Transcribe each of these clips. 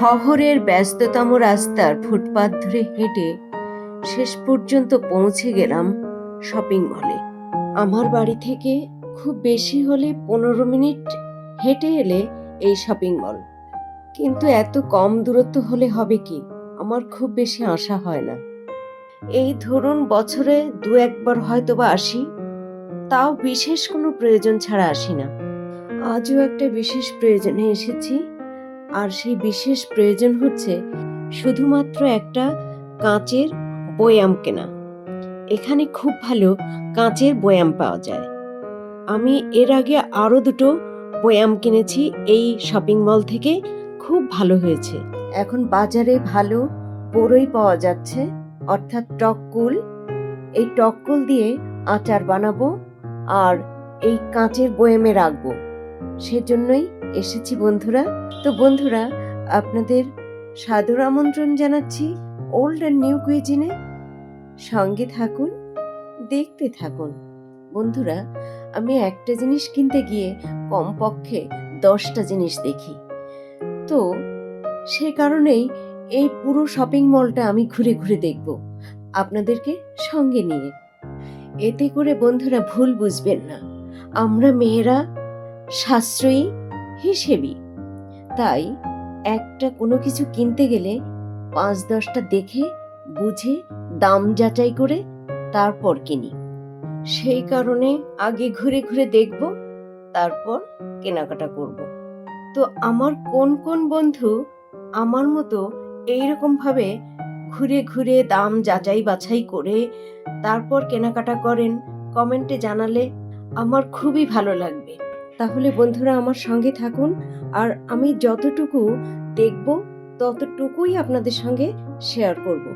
শহরের ব্যস্ততম রাস্তার ফুটপাত ধরে হেঁটে শেষ পর্যন্ত পৌঁছে গেলাম শপিং মলে। আমার বাড়ি থেকে খুব বেশি হলে পনেরো মিনিট হেঁটে এলে এই শপিং মল। কিন্তু এত কম দূরত্ব হলে হবে কি? আমার খুব বেশি আশা হয় না। এই ধরুন বছরে দু একবার হয়তো বা আসি, তাও বিশেষ কোনো প্রয়োজন ছাড়া আসি না। আজও একটা বিশেষ প্রয়োজনে এসেছি আর সেই বিশেষ প্রয়োজন হচ্ছে শুধুমাত্র একটা কাঁচের বয়াম কেনা। এখানে খুব ভালো কাঁচের বয়াম পাওয়া যায়। আমি এর আগে আরও দুটো বয়াম কিনেছি এই শপিং মল থেকে, খুব ভালো হয়েছে। এখন বাজারে ভালো বড়ই পাওয়া যাচ্ছে, অর্থাৎ টককুল এই টককুল দিয়ে আচার বানাবো আর এই কাঁচের বয়ামে রাখব। সেজন্যই এসেছি বন্ধুরা। তো বন্ধুরা, আপনাদের সাদর আমন্ত্রণ জানাচ্ছি ওল্ড অ্যান্ড নিউ কুইজিনে সঙ্গে থাকুন, দেখতে থাকুন। বন্ধুরা, আমি একটা জিনিস কিনতে গিয়ে কমপক্ষে দশটা জিনিস দেখি। তো সে কারণেই এই পুরো শপিং মলটা আমি ঘুরে ঘুরে দেখব আপনাদেরকে সঙ্গে নিয়ে। এতে করে বন্ধুরা ভুল বুঝবেন না। আমরা মেয়েরা, সাশ্রয়ী হিসেবি তাই একটা কোনো কিছু কিনতে গেলে পাঁচ দশটা দেখে, বুঝে, দাম যাচাই করে তারপর কিনি। সেই কারণে আগে ঘুরে ঘুরে দেখব, তারপর কেনাকাটা করব। তো আমার কোন কোন বন্ধু আমার মতো এইরকম ভাবে ঘুরে ঘুরে দাম যাচাই বাছাই করে তারপর কেনাকাটা করেন, কমেন্টে জানালে আমার খুবই ভালো লাগবে। তাহলে বন্ধুরা আমার সঙ্গে থাকুন। আর আমি যতটুকু দেখব ততটুকুই আপনাদের সঙ্গে শেয়ার করব।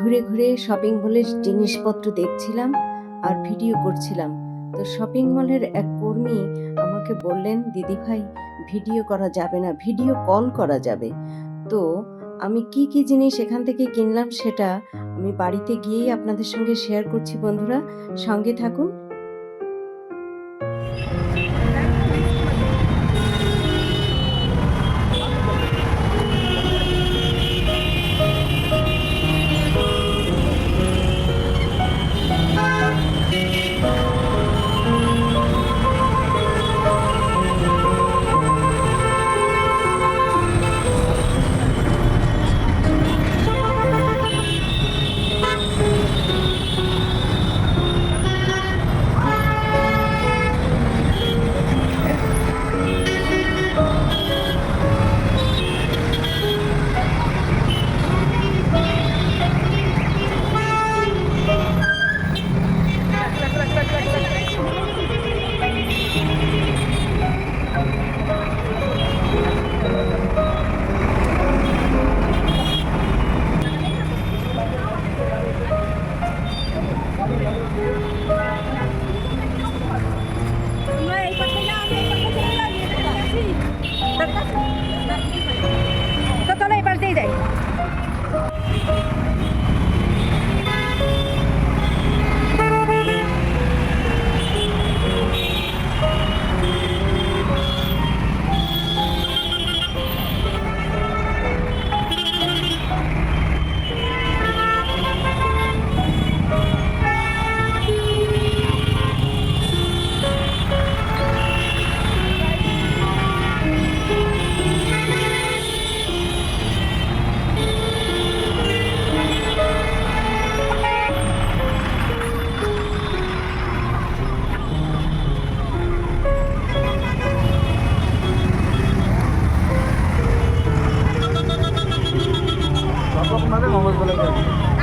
ঘুরে ঘুরে শপিং মলের জিনিসপত্র দেখছিলাম আর ভিডিও করছিলাম। তো শপিং মলের এক কর্মী আমাকে বললেন, দিদি ভাই ভিডিও করা যাবে না ভিডিও কল করা যাবে। তো আমি কি কি জিনিস এখান থেকে কিনলাম সেটা আমি বাড়িতে গিয়েই আপনাদের সঙ্গে শেয়ার করছি বন্ধুরা। সঙ্গে থাকুন আগে আগে আসো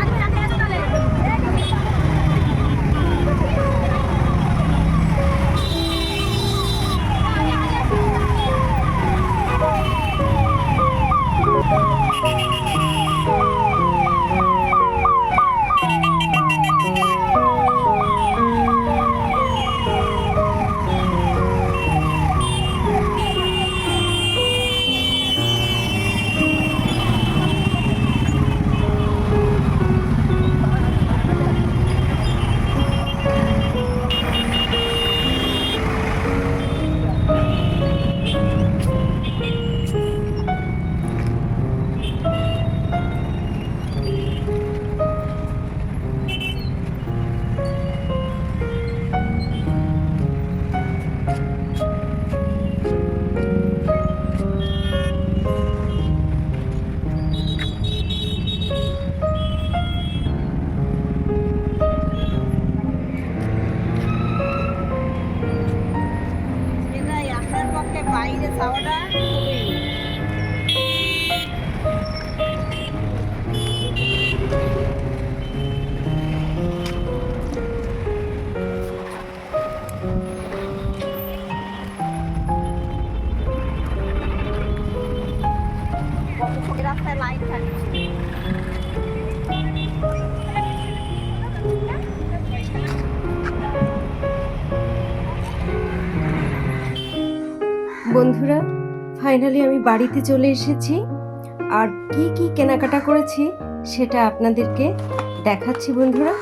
বন্ধুরা ফাইনালি আমি বাড়িতে চলে এসেছি। আর কি কি কেনাকাটা করেছি সেটা আপনাদেরকে দেখাচ্ছি বন্ধুরা।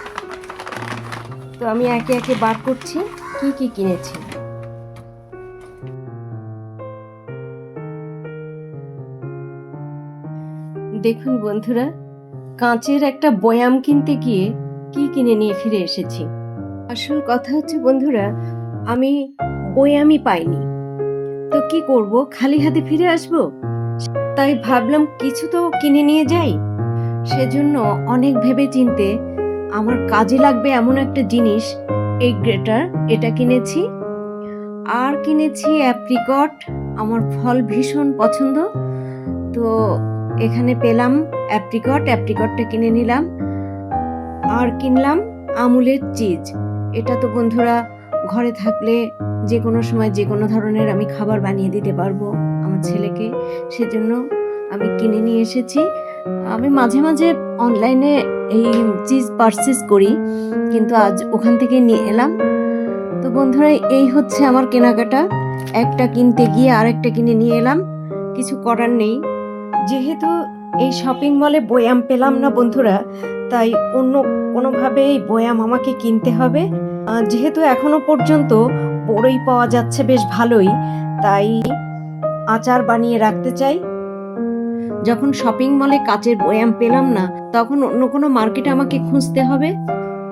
তো আমি একে একে বার করছি, কি কি কিনেছি। দেখুন বন্ধুরা, কাঁচের একটা বয়াম কিনতে গিয়ে কি কিনে নিয়ে ফিরে এসেছি। আসল কথা হচ্ছে বন্ধুরা, আমি বয়ামই পাইনি। কি করব? খালি হাতে ফিরে আসব? তাই ভাবলাম কিছু তো কিনে নিয়ে যাই। সেজন্য অনেক ভেবে চিনতে আমার কাজে লাগবে এমন একটা জিনিস, এই গ্রেটার, এটা কিনেছি। আর কিনেছি অ্যাপ্রিকট, আমার ফল ভীষণ পছন্দ। তো এখানে পেলাম অ্যাপ্রিকট, অ্যাপ্রিকটটা কিনে নিলাম। আর কিনলাম আমুলের চিজ। এটা তো বন্ধুরা ঘরে থাকলে যে কোনো সময় যে কোনো ধরনের আমি খাবার বানিয়ে দিতে পারব আমার ছেলেকে। সেজন্য আমি কিনে নিয়ে এসেছি। আমি মাঝে মাঝে অনলাইনে এই চিজ পারচেস করি, কিন্তু আজ ওখান থেকে নিয়ে এলাম। তো বন্ধুরা, এই হচ্ছে আমার কেনাকাটা। একটা কিনতে গিয়ে আরেকটা কিনে নিয়ে এলাম। কিছু করার নেই। যেহেতু এই শপিং মলে বয়াম পেলাম না বন্ধুরা, তাই অন্য কোনোভাবে এই বয়াম আমাকে কিনতে হবে। যেহেতু এখনও পর্যন্ত বড়ই পাওয়া যাচ্ছে বেশ ভালোই, তাই আচার বানিয়ে রাখতে চাই। যখন শপিং মলে কাচের বয়াম পেলাম না, তখন অন্য কোনো মার্কেটে আমাকে খুঁজতে হবে?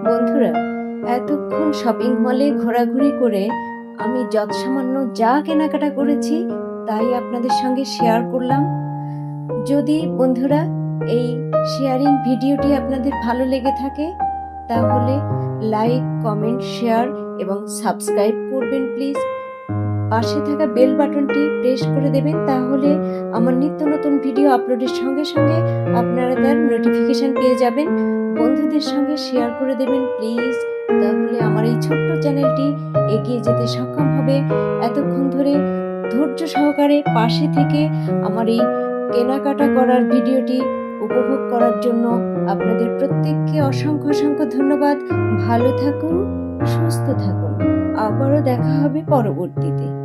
বন্ধুরা, এতক্ষণ শপিং মলে ঘোরাঘুরি করে আমি যৎসামান্য যা কেনাকাটা করেছি, তাই আপনাদের সঙ্গে শেয়ার করলাম। যদি বন্ধুরা, এই শেয়ারিং ভিডিওটি আপনাদের ভালো লেগে থাকে, তাহলে লাইক, কমেন্ট, শেয়ার এবং সাবস্ক্রাইব করবেন, প্লিজ। পাশে থাকা বেল বাটনটি প্রেস করে দেবেন, তাহলে আমার নিত্য নতুন ভিডিও আপলোডের সঙ্গে সঙ্গে আপনারা তার নোটিফিকেশন পেয়ে যাবেন। বন্ধুদের সঙ্গে শেয়ার করে দেবেন, প্লিজ। তাহলে আমার এই ছোট্ট চ্যানেলটি এগিয়ে যেতে সক্ষম হবে। এতক্ষণ ধরে ধৈর্য সহকারে পাশে থেকে আমার এই কেনাকাটা করার ভিডিওটি উপভোগ করার জন্য আপনাদের প্রত্যেককে অসংখ্য অসংখ্য ধন্যবাদ। ভালো থাকুন, সুস্থ থাকুন। আবারও দেখা হবে পরবর্তীতে।